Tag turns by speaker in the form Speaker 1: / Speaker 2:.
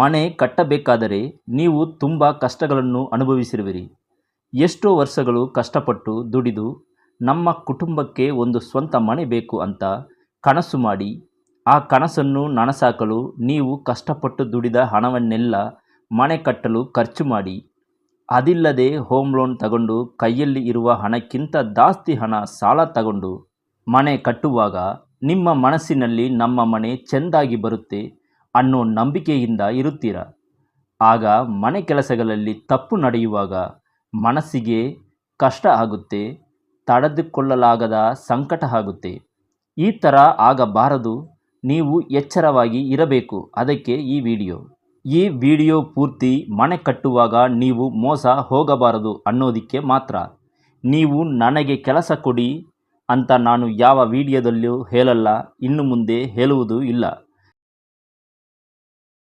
Speaker 1: ಮನೆ ಕಟ್ಟಬೇಕಾದರೆ ನೀವು ತುಂಬ ಕಷ್ಟಗಳನ್ನು ಅನುಭವಿಸಿರುವಿರಿ. ಎಷ್ಟೋ ವರ್ಷಗಳು ಕಷ್ಟಪಟ್ಟು ದುಡಿದು ನಮ್ಮ ಕುಟುಂಬಕ್ಕೆ ಒಂದು ಸ್ವಂತ ಮನೆ ಬೇಕು ಅಂತ ಕನಸು ಮಾಡಿ, ಆ ಕನಸನ್ನು ನನಸಾಕಲು ನೀವು ಕಷ್ಟಪಟ್ಟು ದುಡಿದ ಹಣವನ್ನೆಲ್ಲ ಮನೆ ಕಟ್ಟಲು ಖರ್ಚು ಮಾಡಿ, ಅದಿಲ್ಲದೆ ಹೋಮ್ ಲೋನ್ ತಗೊಂಡು ಕೈಯಲ್ಲಿ ಇರುವ ಹಣಕ್ಕಿಂತ ಜಾಸ್ತಿ ಹಣ ಸಾಲ ತಗೊಂಡು ಮನೆ ಕಟ್ಟುವಾಗ ನಿಮ್ಮ ಮನಸ್ಸಿನಲ್ಲಿ ನಮ್ಮ ಮನೆ ಚೆಂದಾಗಿ ಬರುತ್ತೆ ಅನ್ನೋ ನಂಬಿಕೆಯಿಂದ ಇರುತ್ತೀರ? ಆಗ ಮನೆ ಕೆಲಸಗಳಲ್ಲಿ ತಪ್ಪು ನಡೆಯುವಾಗ ಮನಸ್ಸಿಗೆ ಕಷ್ಟ ಆಗುತ್ತೆ, ತಡೆದುಕೊಳ್ಳಲಾಗದ ಸಂಕಟ ಆಗುತ್ತೆ. ಈ ಥರ ಆಗಬಾರದು, ನೀವು ಎಚ್ಚರವಾಗಿ ಇರಬೇಕು. ಅದಕ್ಕೆ ಈ ವಿಡಿಯೋ. ಈ ವಿಡಿಯೋ ಪೂರ್ತಿ ಮನೆ ಕಟ್ಟುವಾಗ ನೀವು ಮೋಸ ಹೋಗಬಾರದು ಅನ್ನೋದಕ್ಕೆ ಮಾತ್ರ. ನೀವು ನನಗೆ ಕೆಲಸ ಕೊಡಿ ಅಂತ ನಾನು ಯಾವ ವಿಡಿಯೋದಲ್ಲೂ ಹೇಳಲ್ಲ, ಇನ್ನು ಮುಂದೆ ಹೇಳುವುದೂ ಇಲ್ಲ.